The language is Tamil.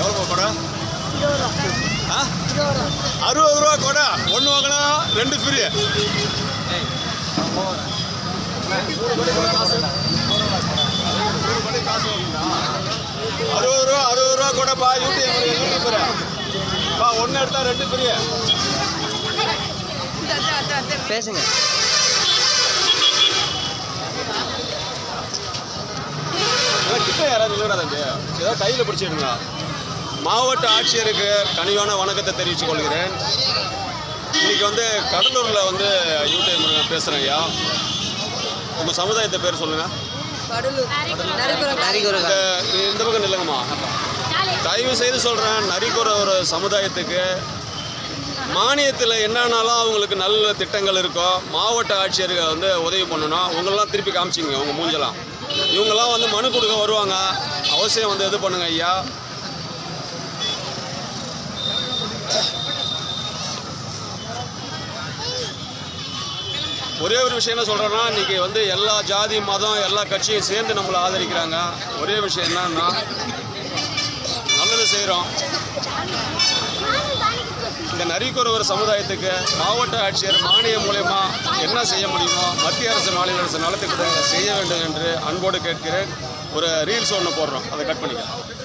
எவ்வளோ கொடை? ஆ? அறுபது ரூபா கொடை. ஒன்று வாங்கினா ரெண்டு ஃப்ரீ அறுபது ரூபா அறுபது ரூபா கொடைப்பா யூடியூப் யூடியூபர் பா ஒன்று எடுத்தா ரெண்டு ஃப்ரீ பேசுங்க. கிட்ட யாராவது தம்பி ஏதாவது கையில் பிடிச்சிடுங்க மாவட்ட ஆட்சியருக்கு கனிவான வணக்கத்தை தெரிவித்துக் கொள்கிறேன். இன்னைக்கு வந்து கடலூரில் வந்து யூடியூப் பேசுகிறேன் ஐயா. உங்கள் சமுதாயத்தை பேர் சொல்லுங்கள் இந்த இந்த பக்கம் நில்லுங்கம்மா. தயவு செய்து சொல்கிறேன் நரிக்குற ஒரு சமுதாயத்துக்கு மானியத்தில் என்னன்னாலும் அவங்களுக்கு நல்ல திட்டங்கள் இருக்கோ மாவட்ட ஆட்சியர்கள் வந்து உதவி பண்ணணும் உங்களெல்லாம் திருப்பி காமிச்சிங்க உங்கள் மூஞ்சலாம் இவங்கெல்லாம் வந்து மனு கொடுக்க வருவாங்க. அவசியம் வந்து இது பண்ணுங்க ஐயா? ஒரே ஒரு விஷயம் என்ன சொல்கிறேன்னா இன்றைக்கி வந்து எல்லா ஜாதி மதம் எல்லா கட்சியும் சேர்ந்து நம்மளை ஆதரிக்கிறாங்க. ஒரே விஷயம் என்னன்னா நல்லது செய்கிறோம் இந்த நரிக்குறவர் சமுதாயத்துக்கு மாவட்ட ஆட்சியர் மானியம் மூலயமா என்ன செய்ய முடியுமோ மத்திய அரசு மாநில அரசு நலத்திட்டங்களை செய்ய வேண்டும் என்று அன்போடு கேட்கிறேன். ஒரு ரீல்ஸ் ஒன்று போடுறோம். அதை கட் பண்ணிக்கலாம்.